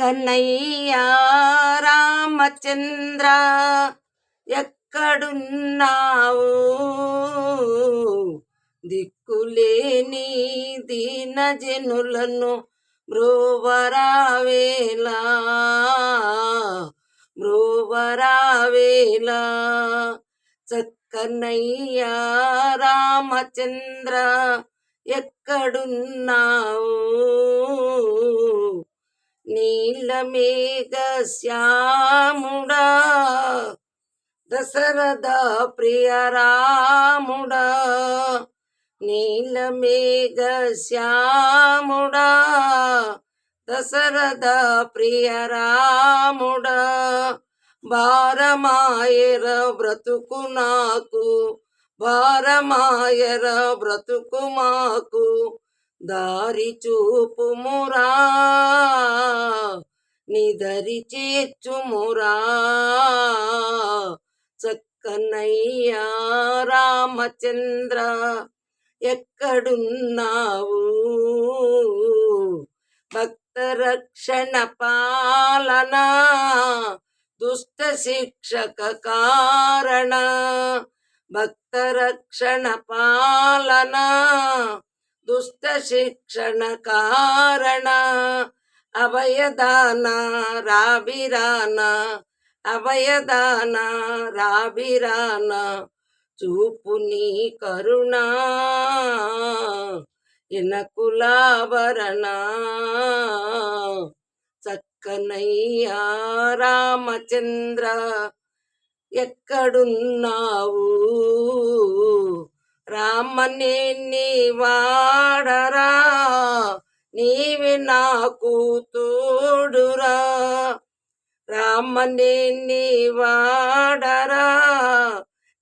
కన్నయ్యా రామచంద్ర ఎక్కడున్నావు? దిక్కులేని దీన జనులను బ్రోవరావేలా బ్రోవరావేలా చక్కనయ్యా రామచంద్ర ఎక్కడున్నావు? నీలమేఘ శ్యాముడా దశరథ ప్రియ రాముడా నీలమేఘ శ్యాముడా దశరథ ప్రియ రాముడా భారమాయర బ్రతుకు నాకు భారమాయర బ్రతుకు మాకు దారి చూపుమురా నిదరి చేర్చుమురా. చక్కనయ్యా రామచంద్ర ఎక్కడున్నావు? భక్త రక్షణ పాలన దుష్ట శిక్షక కారణ. భక్త రక్షణ పాలన దుష్ట శిక్షణ కారణ. అభయదాన రాబిరాన అభయదాన రాబిరాన చూపు నీ కరుణ ఎనకులాభరణ చక్కనయ్యా రామచంద్ర ఎక్కడున్నావు? రామనే నీ వాడరా. నీవి నాకు తోడురా రామనే నీ వాడరా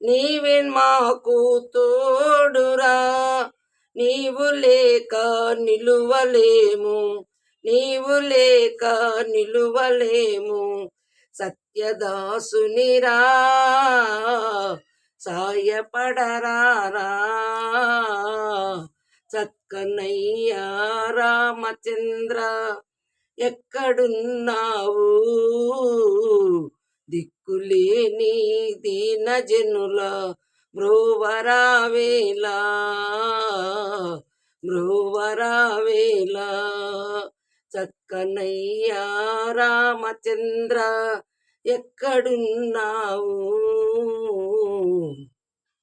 నీవి మాకు తోడురా నీవు లేక నిలువలేము. నీవు లేక నిలువలేము. సత్యదాసునిరా. సాయపడరారా. చక్కనయ్యా రామచంద్ర ఎక్కడున్నావు? దిక్కులేని దీన జనుల బ్రోవరావేలా బ్రోవరావేలా చక్కనయ్యా రామచంద్ర ఎక్కడున్నావు?